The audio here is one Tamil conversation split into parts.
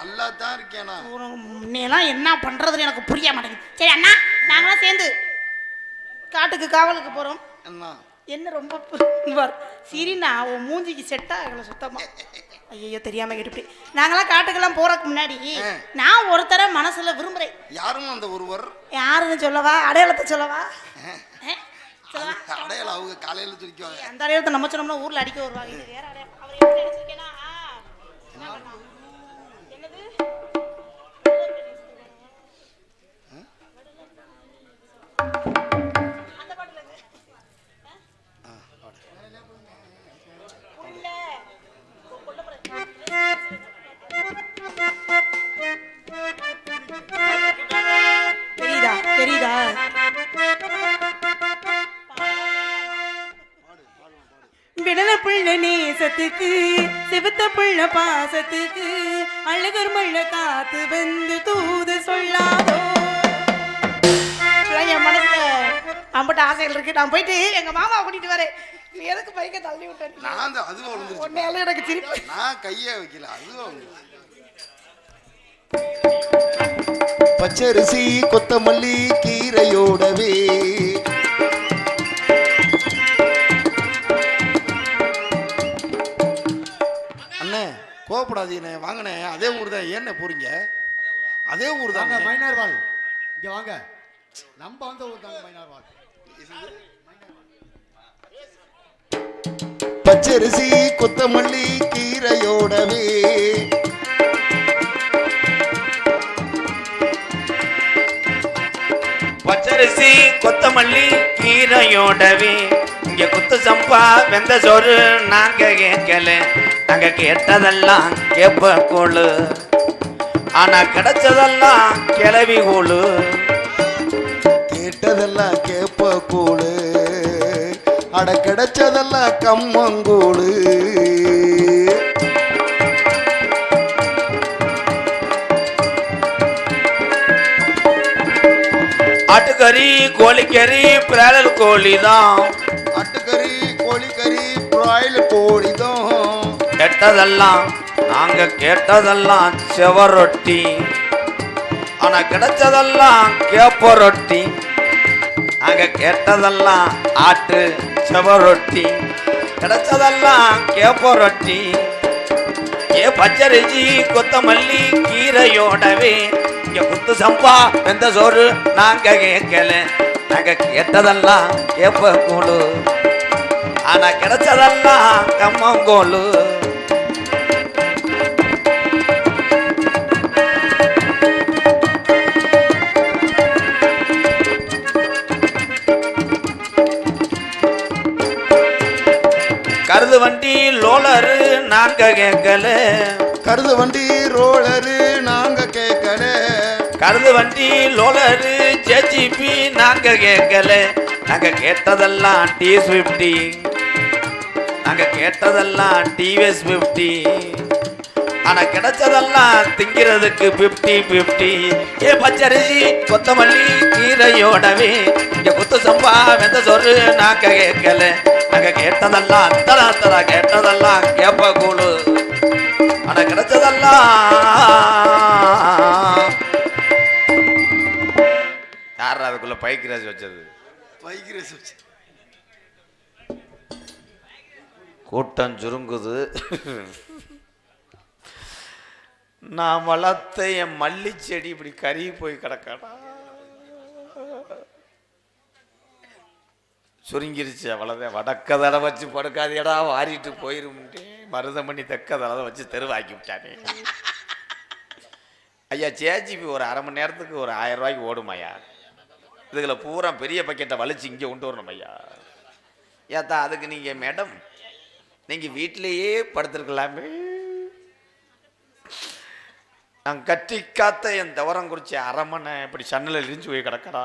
நல்லா தான் இருக்கேனா நீலாம் என்ன பண்றதுன்னு எனக்கு புரிய மாட்டேங்குது. சரி அண்ணா நாங்களாம் சேர்ந்து காட்டுக்கு காவலுக்கு போறோம். என்ன என்ன ரொம்ப பார் சிரினா உன் மூஞ்சிக்கு செட்டா ஆகல சுத்தமா. ஐயோ தெரியாம கேட்டு நாங்களாம் காட்டுக்கெல்லாம் போறதுக்கு முன்னாடி. நான் ஒருத்தர மனசுல விரும்புறேன். யாரும் அந்த ஒருவர்? யாருன்னு சொல்லவா? அடையாளத்தை சொல்லவா? அடையாளம் அவங்க காலையில சொல்லிக்குவாங்க அந்த அடையாளத்தை நம்ம சொன்னோம்னா ஊர்ல அடிக்க வருவாங்க. வேற அடையாளம். விடல புள்ள நேசத்துக்கு சிவத்த புள்ள பாசத்துக்கு அழகர் மள்ள காத்து வந்து தூது சொல்லாதோ. என் மனசுல அம்பட்ட ஆசைகள் இருக்கு. நான் போயிட்டு எங்க மாமா கூட்டிட்டு வரேன். நீ எதுக்கு பைக்க தள்ளி விட்டேன் நான் அந்த அதுவும் விழுந்துருச்சு உன்னையால எனக்கு சிரிப்பு. நான் கையே வைக்கல அதுவும் விழுந்துருச்சு. பச்சரிசி கொத்தமல்லி கீரையோடவே கோவப்படாதீங்கண்ணே வாங்கண்ணே அதே ஊர் தான். ஏண்ணே போறீங்க? அதே ஊர் தாங்க மைனார்வால் இங்க வாங்க. நம்ம வந்த ஊர் தாங்க மைனார்வால் பச்சரிசி கொத்தமல்லி கீரையோடவே. பச்சரிசி கொத்தமல்லி கீரையோடவே. இங்க குத்து சம்பா வெந்த சோறு நாங்க கேட்கல. நாங்க கேட்டதெல்லாம் கேப்ப கூழு ஆனா கிடைச்சதெல்லாம் கிளவி கூழு கேட்டதெல்லாம் கேப்ப கூழு அட கிடைச்சதெல்லாம் கம்மங்கூழு ஆட்டுக்கறி கோழிக்கறி பிராலல் கோழி தான் கெட்டதெல்லாம் நாங்க கேட்டதெல்லாம் செவரொட்டி. ஆனா கிடைச்சதெல்லாம் கேப்ப ரொட்டி நாங்க கேட்டதெல்லாம் ஆட்டு செவரொட்டி. கிடைச்சதெல்லாம் கேப்ப ரொட்டி ஏ பச்சரிஜி கொத்தமல்லி கீரையோடவே இங்க குத்து சம்பா வெந்த சோறு நாங்க கேட்கல. நாங்க கேட்டதெல்லாம் கேப்ப கூழு ஆனா கிடைச்சதெல்லாம் கம்மங்கோலு வண்டி லோலரு நாங்க கேட்கல. கருது வண்டி ரோலரு நாங்க கேட்கல. கருது வண்டி லோலரு ஜேஜிபி நாங்க கேட்கல. நாங்க கேட்டதெல்லாம் டி ஸ்விஃப்டி நாங்க கேட்டதெல்லாம் டிவிஎஸ் ஃபிஃப்டி ஆனா கிடைச்சதெல்லாம் திங்கிறதுக்கு பிப்டி பிப்டி ஏ பச்சரிசி கொத்தமல்லி கீரையோடவே. இங்க குத்து சம்பா வெந்த சோறு நாங்க கேட்கல. நாங்க கேட்டதெல்லாம் தரா தரா கேட்டதெல்லாம் கேப்ப கூழு ஆனா கிடைச்சதெல்லாம். யார் அதுக்குள்ள பைக் ரேஸ் வச்சது? வைக்கிறேன் வச்சு கூட்டம் சுருங்குது. நான் வளர்த்த என் மல்லி செடி இப்படி கருகி போய் கிடக்கடா. சுருங்கிருச்சு. அவ்வளோதான் வடக்க தடவை வச்சு படுக்காதேடா வாரிட்டு போயிருமுட்டே. மருதமணி தெக்க தடவை வச்சு தெருவாக்கி விட்டானே. ஐயா சேஜிபி ஒரு அரை மணி நேரத்துக்கு ஒரு ஆயிரம் ரூபாய்க்கு ஓடும் ஐயா பூரா பெரிய பக்கெட்டை வலிச்சு இங்கே கொண்டு வரணும் ஐயா. ஏத்தா அதுக்கு நீங்கள் மேடம் நீங்கள் வீட்டிலேயே படுத்துருக்கலாமே. நான் கட்டி காத்த என் தவறம் குறிச்சி அரமனை இப்படி சன்னில் இடிஞ்சு போய் கிடக்கடா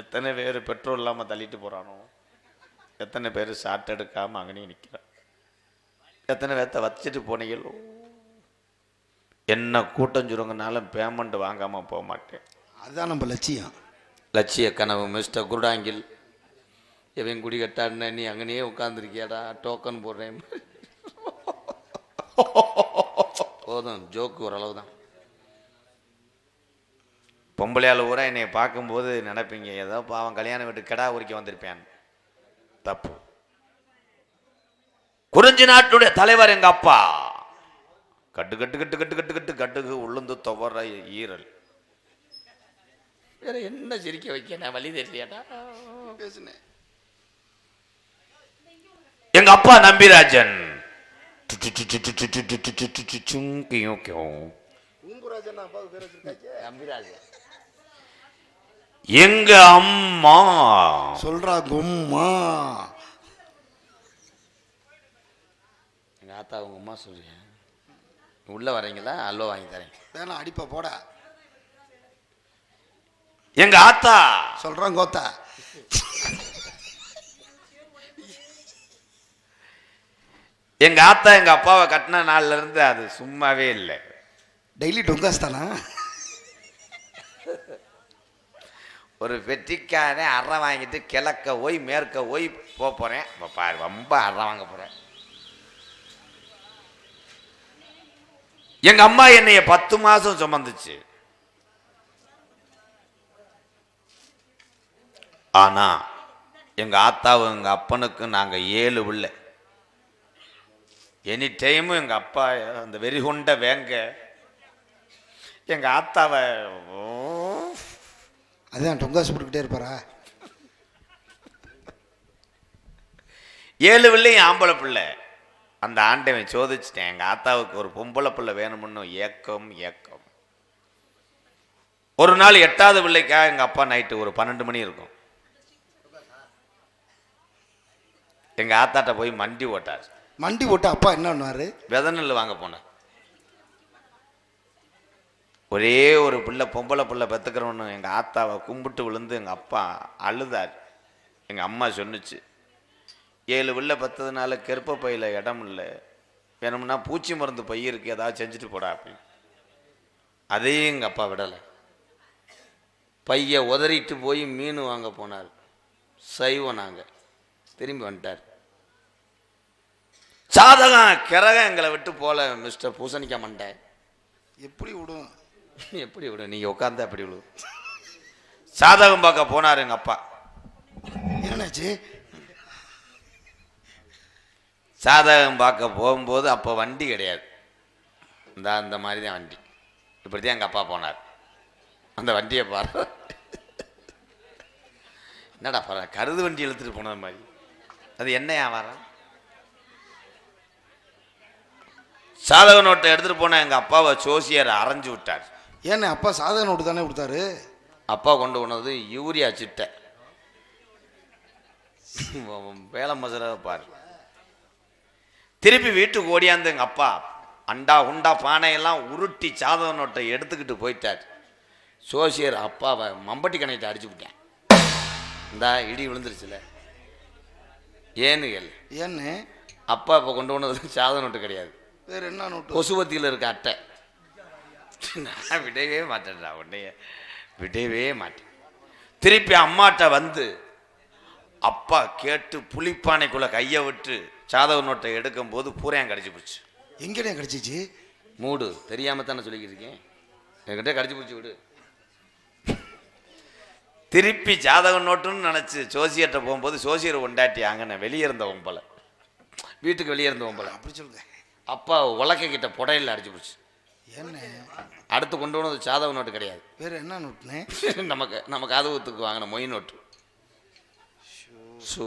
எத்தனை பேர் பெட்ரோல் இல்லாமல் தள்ளிட்டு போகிறானோ எத்தனை பேர் ஷார்ட் எடுக்காமல் அங்கனே நிற்கிறான் எத்தனை பேர்த்த வச்சுட்டு போனீங்களோ. என்ன கூட்டம் சுருங்கினாலும் பேமெண்ட் வாங்காமல் போக மாட்டேன். அதுதான் நம்ம லட்சியம். லட்சிய கனவு மிஸ்டர் குருடாங்கில். இவன் குடி கட்டாடுன நீ அங்கனையே உட்காந்துருக்கியாடா டோக்கன் போடுறேன். போதும் ஜோக்கு ஓரளவு தான் பொம்பளையால் ஊரா என்னை பார்க்கும்போது நினைப்பீங்க ஏதோ பாவம் கல்யாணம் வீட்டு கெடா உரிக்க வந்திருப்பேன். தப்பு. குறிஞ்சி நாட்டுடைய தலைவர் எங்க அப்பா. கட்டு கட்டு கட்டு கட்டு கட்டு கட்டு கட்டுக்கு உளுந்து துவர ஈரல். வேற என்ன சிரிக்க வைக்க நான் வழி தெரியலையாடா பேசுனேன். எங்க அப்பா நம்பிராஜன் பூம்புராஜன் அப்பாவுக்கு பேர் வச்சிருக்காங்க நம்பிராஜன் எங்க அம்மா? சொல்றா கும்மா. எங்க ஆத்தா உங்க அம்மா சொல்றீங்க உள்ள வரீங்களா? அல்வா வாங்கி தரேன். வேணாம் அடிப்ப போட. எங்க ஆத்தா? சொல்றான் கோத்தா. எங்க ஆத்தா எங்க அப்பாவை கட்டின நாள்ல இருந்து அது சும்மாவே இல்லை. டெய்லி டொங்காஸ் தானா? ஒரு வெற்றிக்காரன் அறை வாங்கிட்டு கிழக்க போய் மேற்க போய் போக போறேன். இப்ப பாரு ரொம்ப அறை வாங்க போறேன் எங்க அம்மா என்னைய பத்து மாசம் சுமந்துச்சு. ஆனா எங்க ஆத்தாவும் எங்க அப்பனுக்கும் நாங்க ஏழு பிள்ளை. எனி டைமும் எங்க அப்பா அந்த வெறிகொண்ட வேங்க எங்க ஆத்தாவை ஓ, அதான் டொங்காஸ் போட்டுக்கிட்டே இருப்பாரா? ஏழு பிள்ளையும் ஆம்பளை பிள்ளை. அந்த ஆண்டவன் சோதிச்சிட்டேன். எங்கள் ஆத்தாவுக்கு ஒரு பொம்பளை பிள்ளை வேணும்னு ஏக்கம் ஏக்கம். ஒரு நாள் எட்டாவது பிள்ளைக்காக எங்கள் அப்பா நைட்டு ஒரு பன்னெண்டு மணி இருக்கும். எங்கள் ஆத்தாட்ட போய் மண்டி ஓட்டார். மண்டி போட்டு அப்பா என்ன பண்ணுவாரு? வித நெல் வாங்க போனேன். ஒரே ஒரு பிள்ளை பொம்பளை பிள்ளை பெற்றுக்கிறவனு எங்கள் ஆத்தாவை கும்பிட்டு விழுந்து எங்கள் அப்பா அழுதார். எங்கள் அம்மா சொன்னுச்சு ஏழு பிள்ளை பத்ததுனால கெருப்ப பையில் இடம் இல்லை. வேணும்னா பூச்சி மருந்து பை இருக்கு ஏதாவது செஞ்சுட்டு போடா அப்படின்னு. அதையும் எங்கள் அப்பா விடலை. பையை உதறிட்டு போய் மீன் வாங்க போனார். சைவம் நாங்கள் திரும்பி வந்துட்டார். சாதகம் கிரகம் எங்களை விட்டு போல மிஸ்டர் பூசணிக்க மாட்டேன் எப்படி விடும்? எப்படி விடு நீங்க உட்காந்தா எப்படி விடு சாதகம் பார்க்க போனார் எங்க அப்பா. என்னாச்சு? சாதகம் பார்க்க போகும்போது அப்போ வண்டி கிடையாது. இந்த அந்த மாதிரி தான் வண்டி. இப்படி தான் எங்கள் அப்பா போனார். அந்த வண்டியை பாரு. என்னடா பாரு கருது வண்டி இழுத்துட்டு போனது மாதிரி. அது என்ன வியாபாரம் சாதக நோட்டை எடுத்துட்டு போன எங்கள் அப்பாவை ஜோசியர் அரைஞ்சு விட்டார். ஏண்ணே அப்பா சாதக நோட்டு தானே கொடுத்தாரு? அப்பா கொண்டு போனது யூரியா சிட்டை. வேலை மசுர பாரு. திருப்பி வீட்டுக்கு ஓடியாந்து எங்க அப்பா அண்டா உண்டா பானையெல்லாம் உருட்டி சாதக நோட்டை எடுத்துக்கிட்டு போயிட்டார். சோசியர் அப்பாவை மம்பட்டி கணையிட்ட அடிச்சு விட்டேன். இந்தா இடி விழுந்துருச்சுல. ஏன்னு கேள். ஏன்னு? அப்பா இப்போ கொண்டு போனது சாதக நோட்டு கிடையாது. வேற என்ன நோட்டு? கொசுவத்தியில் இருக்க அட்டை. நான் விடவே மாட்டேன்டா உன்னைய விடவே மாட்டேன். திருப்பி அம்மாட்ட வந்து அப்பா கேட்டு புளிப்பானைக்குள்ள கையை விட்டு சாதக நோட்டை எடுக்கும் போது பூரையம் கடிச்சு போச்சு எங்கடே கிடைச்சிச்சு? மூடு தெரியாம தானே சொல்லிக்கிட்டு இருக்கேன். என்கிட்ட கடிச்சு போச்சு விடு. திருப்பி ஜாதக நோட்டுன்னு நினச்சி ஜோசியர்கிட்ட போகும்போது ஜோசியர் கொண்டாட்டி அங்கே வெளியே இருந்த ஒம்பல வீட்டுக்கு வெளியே இருந்த ஒம்பல அப்படி சொல்லுங்க. அப்பா உலக்க கிட்ட புடையில அடிச்சு போச்சு ஏண்ணே அடுத்து கொண்டு வந்தது சாதக நோட்டு கிடையாது. வேற என்ன நோட்டுனே நமக்கு நம்ம காதகத்துக்கு வாங்கின மொய் நோட்டு. ஸோ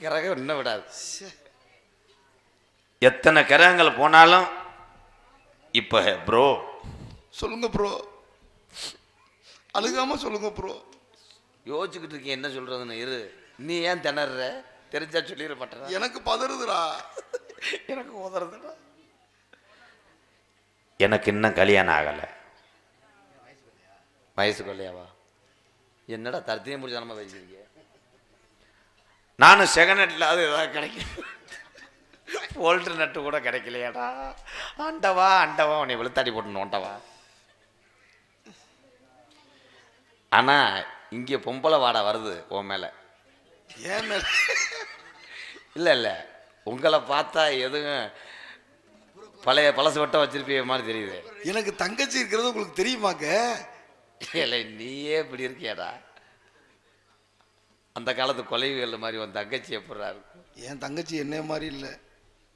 கிரகம் இன்னும் விடாது. ச்சே. எத்தனை கிரகங்கள் போனாலும் இப்போ ப்ரோ சொல்லுங்க ப்ரோ அழுகாம சொல்லுங்க ப்ரோ யோசிச்சுக்கிட்டு இருக்கேன் என்ன சொல்றதுன்னு. இரு. நீ ஏன் திணற தெரிஞ்சா சொல்லிட மாட்டேற. எனக்கு பதறுதுடா. எனக்கு உதறதுடா. எனக்கு இன்னும் கல்யாணம் ஆகலை. வயசு கொள்ளையாவா என்னடா தரத்தையும் முடிச்சு நம்ம வச்சிருக்கீங்க நானும் செகண்ட் ஹேண்ட்லாவது ஏதாவது கிடைக்கும். போல்ட்ரு நட்டு கூட கிடைக்கலையாடா. ஆண்டவா ஆண்டவா உன்னை வெளுத்தாடி போட்டு நோண்டவா? ஆனா இங்கே பொம்பளை வாடை வருது உன் மேலே. ஏன் மேல? இல்லை இல்லை. உங்களை பார்த்தா எதுவும் பழைய பழசு வட்டம் வச்சிருப்பிய மாதிரி தெரியுது. எனக்கு தங்கச்சி இருக்கிறது உங்களுக்கு தெரியுமாக்க இல்லை நீயே இப்படி இருக்கியாடா. அந்த காலத்து கொலைவுகள் மாதிரி உன் தங்கச்சி எப்படா இருக்கும்? என் தங்கச்சி என்ன மாதிரி இல்லை.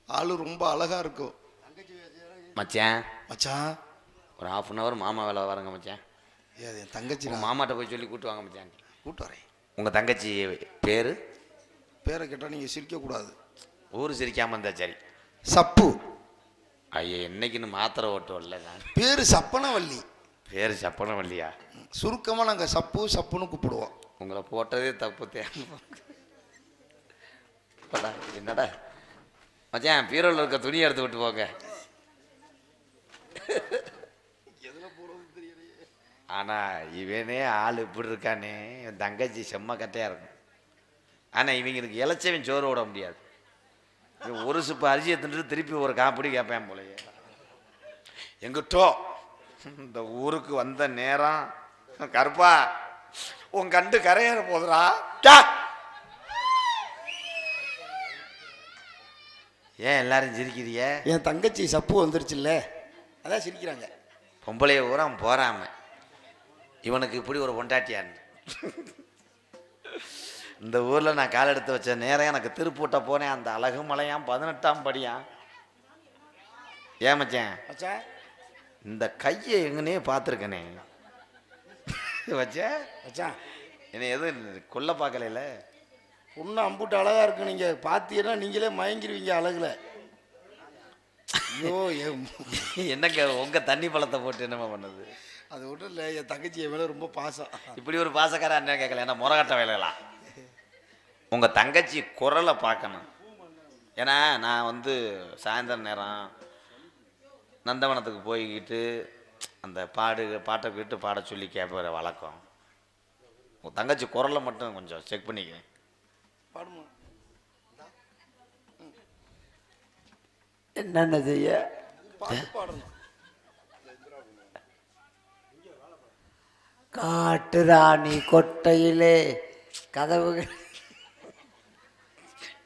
ஆளு ரொம்ப அழகா இருக்கும். மச்சான். மச்சான். ஒரு ஹாஃப் அன் ஹவர் மாமா வேலை வரங்க மச்சான். ஏ, அது என் தங்கச்சி நான் மாமாட்ட போய் சொல்லி கூட்டு வாங்க மச்சான். கூட்டு வரேன். உங்க தங்கச்சி பேரு? பேரை கேட்டால் நீங்கள் சிரிக்கக்கூடாது ஊர் சிரிக்காம இருந்தா சரி. சப்பு. ஐயா என்னைக்குன்னு மாத்திரை ஓட்டுவோம்ல நான். பேரு சப்பனவல்லி. பேர் சப்பனம் இல்லையா சுருக்கமாக நாங்கள் சப்பு சப்புன்னு கூப்பிடுவோம். உங்களை போட்டதே தப்பு தேவை என்னடா? மச்சான் பீரோல இருக்க துணி எடுத்து விட்டு போங்க. ஆனா இவனே ஆள் இப்படி இருக்கானே. என் தங்கச்சி செம்ம கட்டையா இருக்கும். ஆனா இவங்களுக்கு இளைச்சவன் சோறு விட முடியாது. ஒரு சுப்பு அரிசியை தின்னுட்டு திருப்பி ஒரு காப்பிடி கேட்பேன் போலயே. எங்கிட்டோ இந்த ஊருக்கு வந்த நேரம் கருப்பா உன் கண்டு கரையேற போதுடா. டா! ஏன் எல்லாரும் சிரிக்கிறிய என் தங்கச்சி சப்பு வந்துருச்சுல்ல அதான் சிரிக்கிறாங்க. பொம்பளைய ஊரா போறாம இவனுக்கு இப்படி ஒரு பொண்டாட்டியான்னு. இந்த ஊர்ல நான் கால் எடுத்து வச்ச நேரம் எனக்கு திருப்பூட்ட போனேன். அந்த அழகு மலையாம் பதினெட்டாம் படியான் ஏன் மச்சான்? மச்சான். இந்த கையை எங்கனே பார்த்துருக்கனே. வச்ச மச்சான். என்னை எதுவும் கொல்ல பார்க்கல பொண்ணு அம்புட்டு அழகா இருக்கு. நீங்க பார்த்தீங்கன்னா நீங்களே மயங்கிருவீங்க அழகுல. ஐயோ என் என்னங்க உங்க தண்ணி பழத்தை போட்டு என்னமா பண்ணுது? அது ஒன்றும் இல்லை என் தங்கச்சி என் மேலே ரொம்ப பாசம். இப்படி ஒரு பாசக்கார அண்ணன் கேட்கல. என்ன முறகட்ட வேலையெல்லாம் உங்க தங்கச்சி குரலை பார்க்கணும். ஏன்னா நான் வந்து சாயந்தரம் நேரம் நந்தவனத்துக்கு போய்கிட்டு அந்த பாடு பாட்டை கேட்டு பாட சொல்லி கேட்பற வழக்கம். உங்க தங்கச்சி குரலை மட்டும் கொஞ்சம் செக் பண்ணிக்கிறேன் பாடுமா என்னென்ன செய்ய? பாடணும். காட்டுராணி கொட்டையிலே கதவுகள்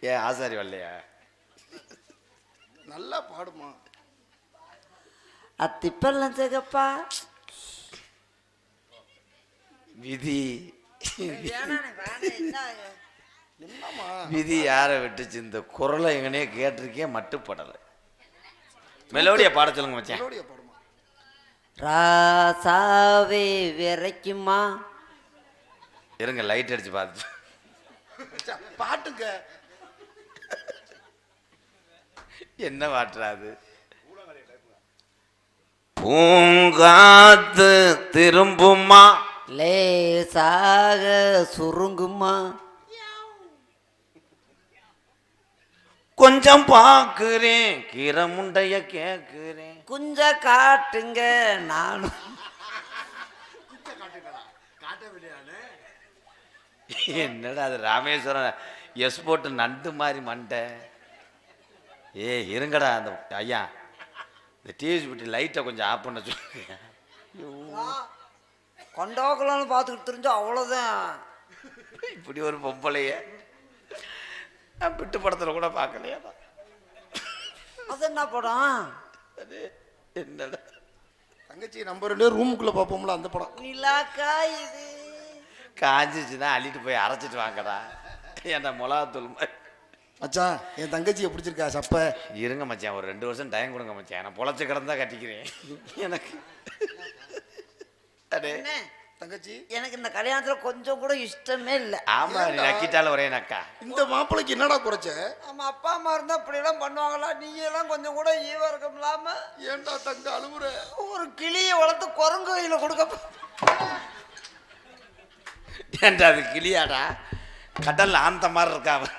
ஏன் ஆசாரி வரலையா நல்லா பாடுமா. அத்திப்பெல்லாம் சிகப்பா. விதி. என்னம்மா? விதி யாரை விட்டுச்சு? இந்த குரலை எங்கனே கேட்டிருக்கேன் மட்டுப்படலை. மெலோடியை பாட சொல்லுங்க மச்சான். ராசாவே விரைக்குமா? இருங்க லைட் அடிச்சு பார்த்து பாட்டுங்க. என்ன மாற்றாது பூங்காத்து திரும்புமா? லேசாக சுருங்குமா? கொஞ்சம் பார்க்கிறேன். கீரை முண்டைய கேட்கிறேன். குஞ்ச காட்டுங்க நானும். என்னடா அது ராமேஸ்வரம் எஸ் போட்டு நண்டு மாதிரி மண்டை. ஏ இருங்கடா அந்த ஐயா. இந்த டிவி பிடி லைட்டை கொஞ்சம் ஆஃப் பண்ண சொல்லுங்க. கொண்டோக்கலாம்னு பார்த்துக்கிட்டு தெரிஞ்சா அவ்வளோதான் இப்படி ஒரு பொம்பளைய நான் பிட்டு படத்துல கூட பார்க்கலையா அது என்ன படம்? அது என்னடா? தங்கச்சி நம்ம ரெண்டு ரூமுக்குள்ள பார்ப்போம்ல அந்த படம். நிலாக்கா இது? காஞ்சிச்சுன்னா அள்ளிட்டு போய் அரைச்சிட்டு வாங்கடா. ஏன்டா மிளகாத்தூள் மாதிரி. மச்சான் என் தங்கச்சியை பிடிச்சிருக்கா சப்ப? இருங்க மச்சான் ஒரு ரெண்டு வருஷம் டைம் கொடுங்க மச்சான். நான் பொழைச்சு கிடந்தா கட்டிக்கிறேன். எனக்கு அடே? தங்கச்சி. எனக்கு இந்த கல்யாணத்துல கொஞ்சம் கூட இஷ்டமே இல்லை. ஆமா நீ நக்கிட்டால ஒரே நக்கா. இந்த மாப்பிளைக்கு என்னடா குறைச்ச? நம்ம அப்பா அம்மா இருந்தா இப்படி எல்லாம் பண்ணுவாங்களா? நீங்க எல்லாம் கொஞ்சம் கூட ஈவரக்கம் இல்லாம ஏன்டா தங்க அழுவுற? ஒரு கிளியை வளர்த்து குரங்கு கையில கொடுக்க ஏன்டா அது கிளியாடா? கடல்ல ஆந்த மாதிரி இருக்கா அவன்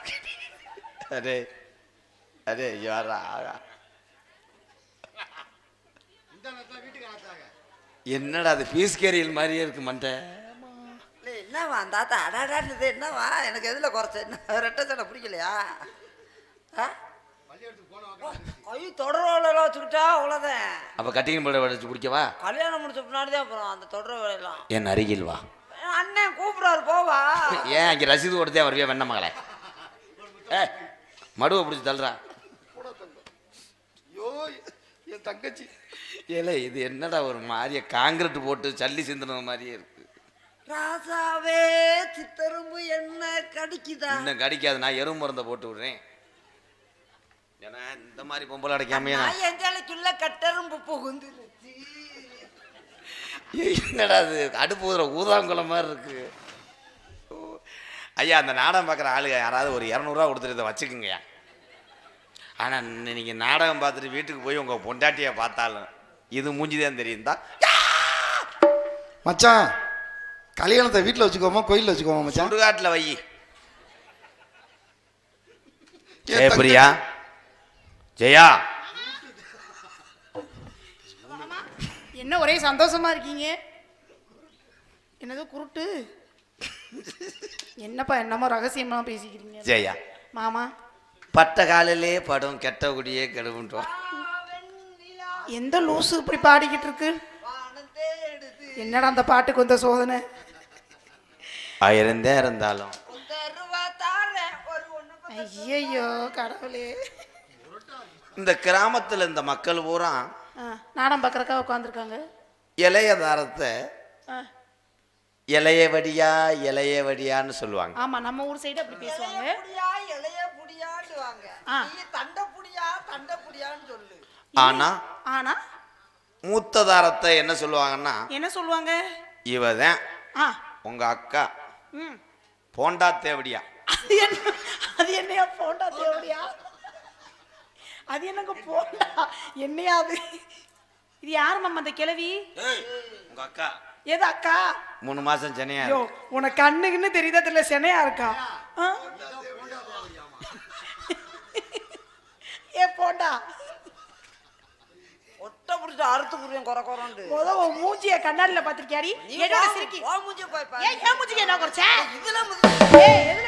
அடே அடே யாரா என்னடா அது பீஸ் கேரியல் மாதிரியே இருக்கு மண்டை. என்னவா அந்த தாத்தா அடாடான்னு என்னவா? எனக்கு எதுல குறைச்ச என்ன ரெட்டை சடை பிடிக்கலையா? கை தொடரோலாம் வச்சுக்கிட்டா அவ்வளோதான் அப்ப கட்டிங் போட வச்சு குடிக்கவா? கல்யாணம் முடிச்ச பின்னாடி தான் அப்புறம் அந்த தொடர வேலையெல்லாம். என் அருகில் வா. அண்ணன் கூப்பிடாரு போவா. ஏன் இங்க ரசீது கொடுத்தே வருவியா வெண்ண மகளே? ஏ மடுவை பிடிச்சி தள்ளுறா. ஐயோ என் தங்கச்சி. ஏலே இது என்னடா ஒரு மாதிரியே காங்கிரட் போட்டு சல்லி சிந்தின மாதிரியே இருக்கு. ராசாவே சித்தரும்பு என்ன கடிக்குதா? இன்னும் கடிக்காது நான் எறும்பு மருந்தை போட்டு விடுறேன். ஏன்னா இந்த மாதிரி பொம்பளை நான் எஞ்சாலைக்குள்ள கட்டரும்பு புகுந்துருச்சு. என்னடா அது அடுப்பு ஊதுற ஊதாங்குளம் மாதிரி இருக்கு. ஐயா அந்த நாடகம் பார்க்குற ஆளுங்க யாராவது ஒரு இரநூறுவா கொடுத்துட்டு இதை வச்சுக்குங்கய்யா. ஆனால் நீங்கள் நாடகம் பார்த்துட்டு வீட்டுக்கு போய் உங்கள் பொண்டாட்டியை பார்த்தாலும் இது மூஞ்சிதான் தெரியும் தான் மச்சான் கல்யாணத்தை வீட்டில் வச்சுக்கோமா கோயிலில் வச்சுக்கோமா மச்சான்? சுடுகாட்டில் வை. என் ஜெய பிரியா. ஜெயா. என்ன ஒரே சந்தோஷமா இருக்கீங்க? என்னது குருட்டு? என்னப்பா என்னமோ ரகசியமா பேசிக்கிறீங்க? ஜெயா. மாமா பட்ட காலிலே படும் கெட்ட குடியே கெடுபுன்றோம் எந்த லூசு இப்படி பாடிக்கிட்டு இருக்கு என்னடா அந்த பாட்டுக்கு வந்த சோதனை? ஆயிரம் தான் இருந்தாலும். ஐயையோ கடவுளே. இந்த கிராமத்தில் இந்த மக்கள் பூரா ஆ, நாடகம் பார்க்கறக்கா உட்காந்துருக்காங்க இளைய தாரத்தை இளைய வடியா இளைய வடியான்னு சொல்லுவாங்க. ஆமா நம்ம ஊர் சைடு அப்படி பேசுவாங்க. புடியா இளைய புடியாண்டுவாங்க ஆ. நீ தண்டை புடியா தண்டை புடியான்னு சொல்லு ஆனா ஆனா? மூத்த தாரத்தை என்ன சொல்லுவாங்கன்னா என்ன சொல்லுவாங்க? இவதான் ஆ. உங்க அக்கா. ம். போண்டா தேவடியா அது என்ன அது என்னையா போண்டா தேவடியா அது என்னங்க போண்டா? என்னையா அது? இது யார் மாமா அந்த கிழவி? உங்க அக்கா. எது அக்கா மூணு மாசம் சென்னையா ஐயோ உனக்கு கண்ணுக்குன்னு தெரியுதா தெரியல சென்னையா இருக்கா? ஏ போண்டா? ஒட்ட புடிச்சு அறுத்து புரியும் குறை குறண்டு முத உன் மூஞ்சிய கண்ணாடில பாத்திருக்கியாடி என்னோட சிரிக்கி. ஓ மூஞ்சி போய். ஏன் மூஞ்சிக்கு என்ன குறைச்ச? இதுல ஏய் எதுல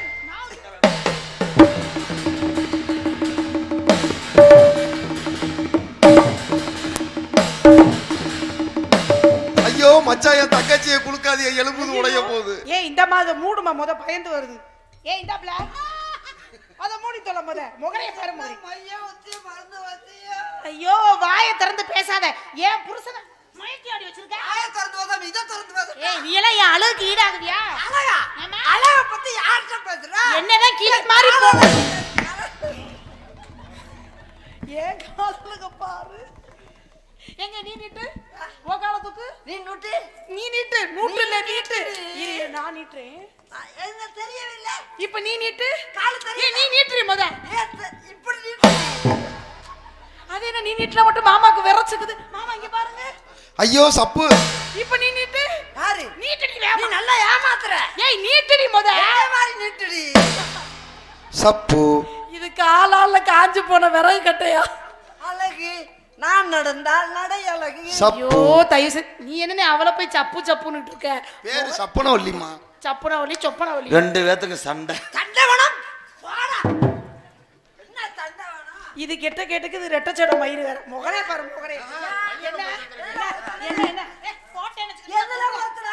மச்சான் என் தங்கச்சியை குளுக்காதீங்க எலும்புது உடைய போகுது. ஏய் இந்த மாதம் மூடுமா முத பயந்து வருது. ஏய் இந்த பிளா அத மூடி தொலை முத. முகரைய பாரு முகரை. ஐயோ வாயை திறந்து பேசாத. ஏன் புருஷன மயக்கி ஆடி வச்சிருக்க? ஆய திறந்து வந்தா இதை திறந்து வந்தா ஏய் நீ எல்லாம் என் அழகுக்கு ஈடாகுதியா? அழகா. அழக பத்தி யார்கிட்ட பேசுற? என்னதான் கீழே மாறி போக ஏன் காதலுக்கு பாரு. எங்க நீ நீட்டு? ஓ காலத்துக்கு நீ நுட்டி? நீ நீட்டு நூட்டு இல்ல நீட்டு. இரு, நான் நீட்டுறேன். என்ன தெரியவில்லை. இப்ப நீ நீட்டு. காலு தெரியல. ஏய், நீ நீட்டுறி முத. இப்படி நீட்டு அது என்ன நீ நீட்டுல மட்டும் மாமாக்கு விரைச்சுக்குது? மாமா இங்க பாருங்க. ஐயோ சப்பு. இப்ப நீ நீட்டு. யாரு? நீட்டுடி நீ நல்லா ஏமாத்துற. ஏய் நீட்டுடி முத. அதே மாதிரி நீட்டுடி. சப்பு. இது காலால காஞ்சு போன விறகு கட்டையா? அழகு. நான் நடந்தால் நடை அழகு சப்பு. ஐயோ தயவு செஞ்சு நீ என்ன அவளை போய் சப்பு சப்புன்னு இருக்க? பேரு சப்புன ரெண்டு பேத்துக்கு சண்டை. தண்டவனம் போடா என்ன தண்டவனம் இது கெட்ட கேட்டுக்கு இது ரெட்ட சட மயிறு வேற. முகரே பாரு முகரே. என்ன?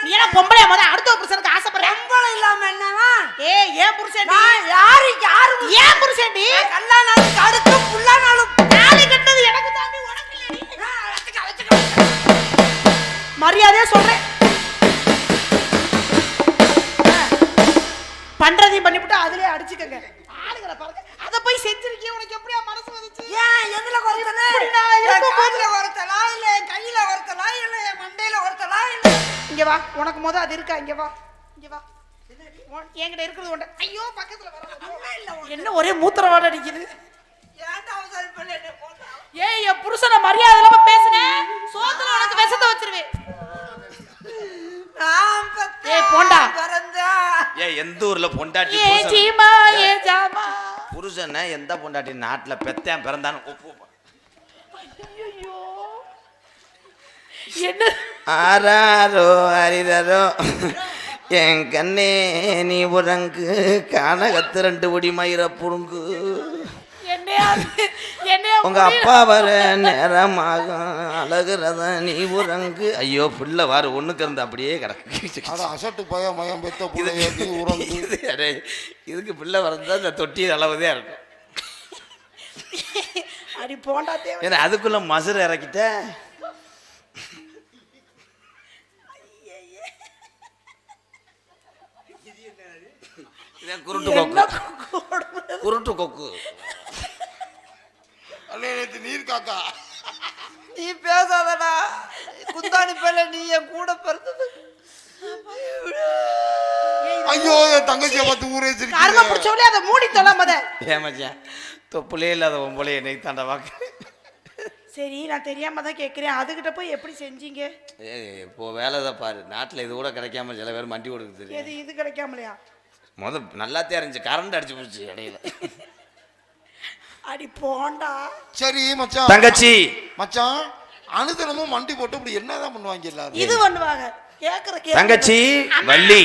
என்ன? பொம்பளையா முத? அடுத்த புருஷனுக்கு ஆசைப்படுற? சம்பளம் இல்லாம என்னவா? ஏய் ஏன் புருஷன் யாருக்கு யாரு ஏன் புருஷன்டி கல்லானாலும் அடுத்து புல்லானாலும் மரியாதையா சொல்றேன். பண்றதையும் பண்ணிவிட்டு அதுலயே அடிச்சுக்கங்க. ஆளுங்களை பாருங்க. அத போய் செஞ்சிருக்கீங்க உனக்கு எப்படியா மனசு வந்துச்சு? ஏன் எதுல இருக்கும்போது- காதுல ஒருத்தலா இல்ல என் கையில ஒருத்தலா இல்ல என் மண்டையில ஒருத்தலா இல்ல? இங்க வா உனக்கு முத அது இருக்கா? இங்க வா இங்க வா. என்கிட்ட இருக்கிறது உண்ட ஐயோ பக்கத்துல வர என்ன ஒரே மூத்திர வாடை அடிக்குது ஏன்டா அவசரம் பண்ணி என்ன ஏய் என் புருஷனை மரியாதை இல்லாம பேசுனேன் சோத்துல உனக்கு விஷத்தை வச்சிருவேன் நான் பத்தா ஏய், போண்டா. பிறந்தா. ஏன் எந்த ஊர்ல பொண்டாட்டி ஏ ஜீமா ஏ ஜாமா. புருஷனை எந்த பொண்டாட்டி நாட்டுல பெத்தேன் பிறந்தான்னு ஒப்பு. ஐயோ என்ன? ஆராரோ அரிரரோ என் கண்ணே நீ உறங்கு கானகத்து ரெண்டு ஒடி மயிர புடுங்கு. உங்க அப்பா வர நேரமாகும் அழகுறத நீ உறங்கு. ஐயோ பிள்ளை வாரு ஒண்ணுக்கு இருந்து அப்படியே கிடக்கு. அசட்டு பய மயம் பெத்த உறங்கு. இதுக்கு பிள்ளை வரதா இந்த தொட்டி அளவுதே இருக்கும். அடி போண்டா ஏன்னா அதுக்குள்ள மசுரை இறக்கிட்ட? குருட்டு கொக்கு. குருட்டு கொக்கு. அண்ணே நேத்து நீர் காக்கா. நீ பேசாதடா. குந்தாணி பேல நீ என் கூட பிறந்தது. ஐயோ என் தங்கச்சியை பார்த்து ஊரே கரும சிரிக்கிறேன் பிடிச்சவளே அதை மூடி தொலை முத ஏமாச்சியா தொப்புலே இல்லாத ஒம்பளே என்னை தாண்ட வாக்கு சரி நான் தெரியாம தான் கேட்குறேன் அதுகிட்ட போய் எப்படி செஞ்சீங்க? ஏய் இப்போ வேலை தான் பாரு. நாட்டில் இது கூட கிடைக்காம சில பேர் மண்டி கொடுக்குது எது இது கிடைக்காமலையா? முத நல்லாத்தே இருந்துச்சு. கரண்ட் அடிச்சு போச்சு இடையில. அடி போண்டா. சரி மச்சான். தங்கச்சி. மச்சான் அனுதினமும் மண்டி போட்டு இப்படி என்னதான் பண்ணுவாங்க எல்லாரும்? இது பண்ணுவாங்க. கேக்குற கேக்குற. தங்கச்சி வள்ளி.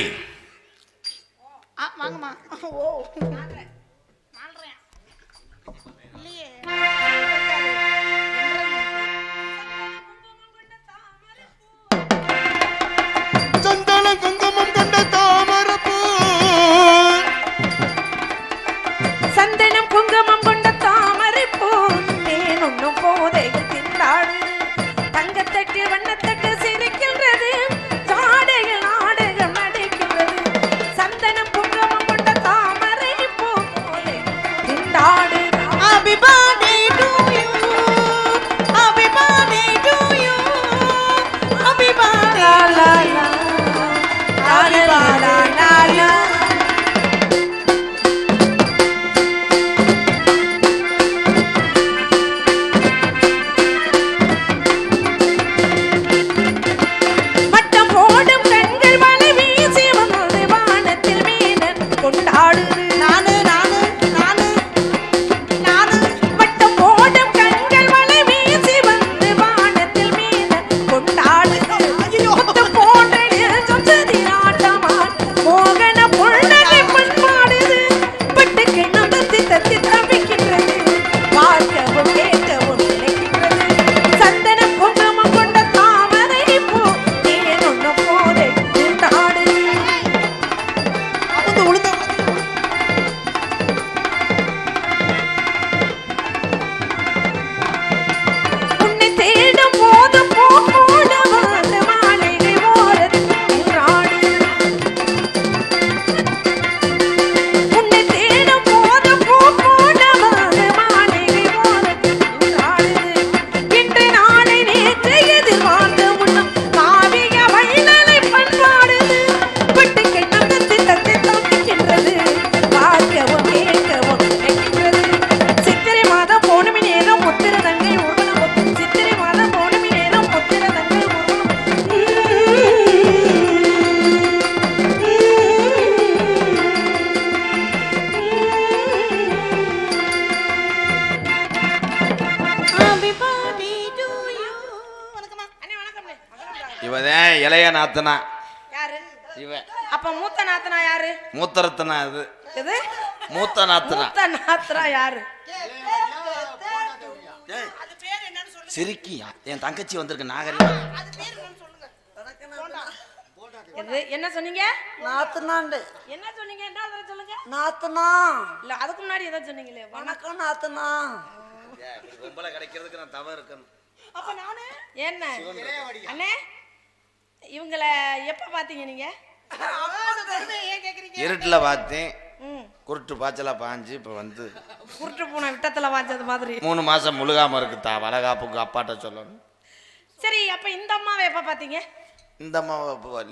ஆ, வாங்கம்மா. ஓ. சந்தனம் குங்குமம் கொண்ட தாமரப்பூ நாத்தனா யாரு? இவ. அப்ப மூத்த நாத்தனா யாரு? மூத்தரத்தனா இது. எது? மூத்த நாத்தனா மூத்த நாத்தனா யாரு சிரிக்கியா? என் தங்கச்சி வந்திருக்கு நாகரிகம். என்ன சொன்னீங்க? நாத்துனாண்டு. என்ன சொன்னீங்க? என்ன சொல்லுங்க? நாத்துனா. இல்ல அதுக்கு முன்னாடி ஏதோ சொன்னீங்களே வணக்கம். வணக்கம் நாத்துனா. பொம்பளை கிடைக்கிறதுக்கு நான் தவறு இருக்கணும். அப்ப நானு? என்ன? அண்ணே? இவங்கள எப்ப பாத்தீங்க நீங்க ஏன் கேக்குறீங்க இருட்டில் பார்த்தேன் ம் குருட்டு பாய்ச்சலா பாஞ்சு இப்போ வந்து குருட்டு பூனை விட்டத்துல வாஞ்சது மாதிரி மூணு மாசம் முழுகாம இருக்குதா வளகாப்புக்கு அப்பாட்ட சொல்லணும் சரி அப்ப இந்த அம்மாவை எப்ப பாத்தீங்க இந்த அம்மா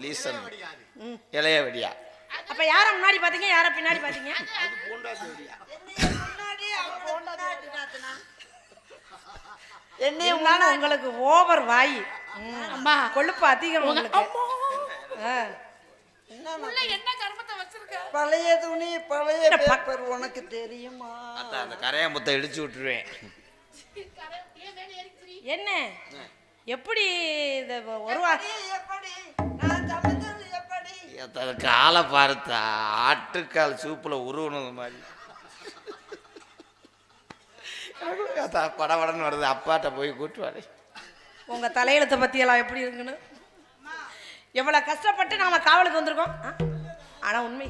லீசன் இளைய வெடியா அப்ப யார முன்னாடி பாத்தீங்க யார பின்னாடி பாத்தீங்க இருந்தாலும் உங்களுக்கு ஓவர் வாய். அம்மா. கொழுப்பு அதிகம். பழைய துணி பழைய பேப்பர் உனக்கு தெரியுமா? அந்த கரையாம்புத்தை இடிச்சு விட்டுருவேன். என்ன? எப்படி இந்த ஒரு எப்படி நான் சமைச்சது எப்படி? அது காலை பார்த்தா ஆட்டுக்கால் சூப்புல உருவனது மாதிரி. படபடன்னு வருது. அப்பாட்ட போய் கூட்டுவாரு உங்க தலையெழுத்தை பத்தி எல்லாம் எப்படி இருக்குன்னு? எவ்வளவு கஷ்டப்பட்டு நாம காவலுக்கு வந்திருக்கோம். ஆ? ஆனா உண்மை.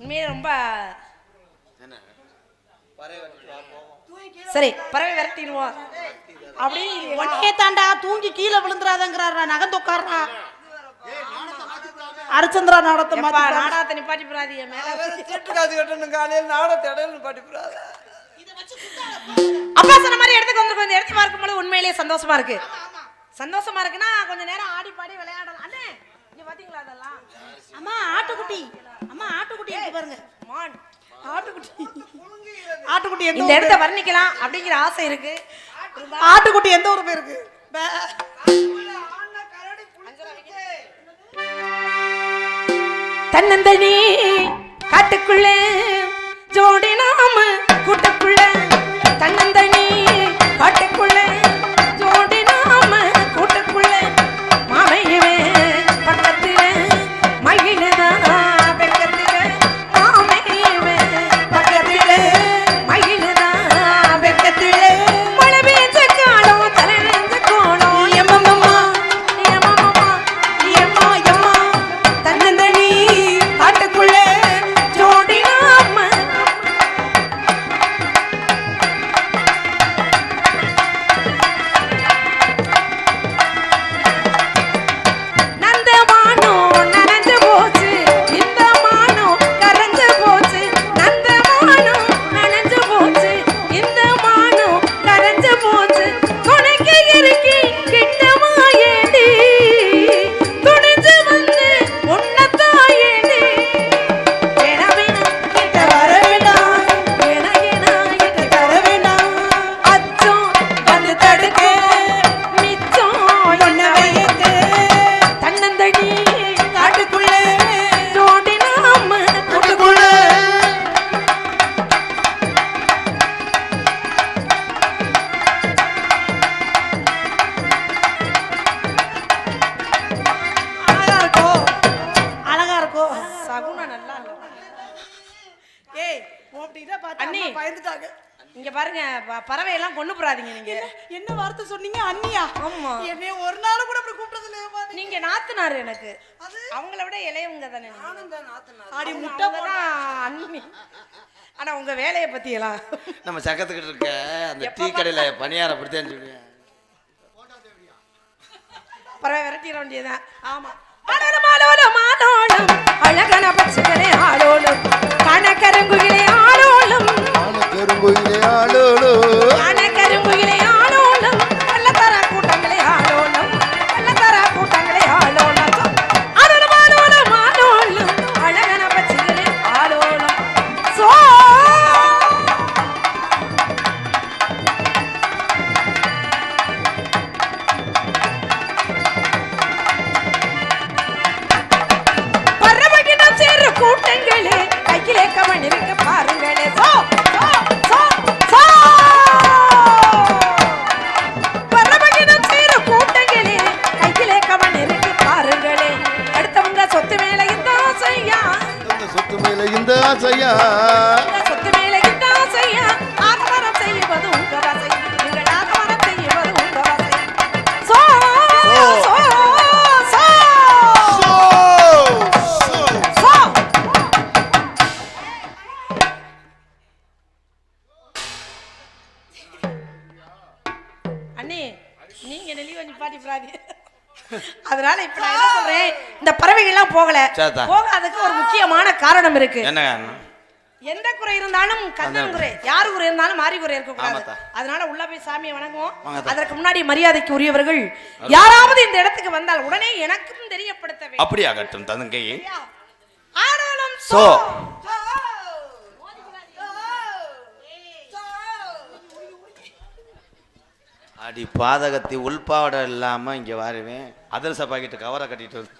உண்மையே ரொம்ப சரி பறவை விரட்டிடுவோம். அப்படி ஒன்னே தாண்டா தூங்கி கீழே விழுந்துறாதங்கிறாரா? நகர்ந்து உட்கார்றா. அரிச்சந்திரா நாடத்தை நாடகத்தை நிப்பாட்டி போறாதீங்க மேல சீட்டு காசு கட்டணும் காலையில் நாடகத்தை இடையில படிப்புறாத அப்பா சொன்ன மாதிரி இடத்துக்கு வந்திருக்கோம். இந்த இடத்த பார்க்கும்போது உண்மையிலேயே சந்தோஷமா இருக்கு. சந்தோஷமா இருக்குன்னா கொஞ்ச நேரம் ஆடி பாடி விளையாடலாம். அண்ணே இங்க பாத்தீங்களா அதெல்லாம்? அம்மா ஆட்டுக்குட்டி. அம்மா ஆட்டுக்குட்டி பாருங்க. மான். ஆட்டுக்குட்டி. ஆட்டுக்குட்டி. இந்த இடத்த வர்ணிக்கலாம் அப்படிங்கிற ஆசை இருக்கு? ஆட்டுக்குட்டி. எந்த ஊர் பேருக்கு. தன்னந்தனி காட்டுக்குள்ள ஜோடி நாம கூட்டுக்குள்ள. தன்னந்தனி வார்த்தை சொன்னீங்க அண்ணியா? ஆமா. என்னைய ஒரு நாள் கூட அப்படி கூப்பிட்டது இல்லையே நீங்க நாத்துனாரு எனக்கு. அது? அவங்கள விட இளையவங்க தானே. ஆடி முட்டை தான். அண்ணி. ஆனா உங்க வேலையை பத்தி எல்லாம் நம்ம சக்கத்துக்கிட்டு இருக்க அந்த டீ கடையில் பணியாரம் அப்படித்தான் சொல்லுவேன் பறவை விரட்டிட வேண்டியதுதான். ஆமா. அழகன பச்சைகளே ஆடோலம் அதனால இப்ப நான் என்ன சொல்றேன் இந்த பறவைகள்லாம் போகல. போகாததுக்கு ஒரு முக்கியமான காரணம் இருக்கு. என்ன எந்த குறை இருந்தாலும் கண்ணன் குறை. யாரு குறை இருந்தாலும் மாறி குறை இருக்க கூடாது. அதனால உள்ள போய் சாமியை வணங்குவோம். அதற்கு முன்னாடி மரியாதைக்கு உரியவர்கள் யாராவது இந்த இடத்துக்கு வந்தால் உடனே எனக்கும் தெரியப்படுத்த அப்படியாகட்டும் தங்கை ஆனாலும் சோ அடி பாதகத்தி உள்பாவடை இல்லாமல் இங்கே வாருவேன். அதிரச பாக்கெட்டு கவரை கட்டிட்டு வந்து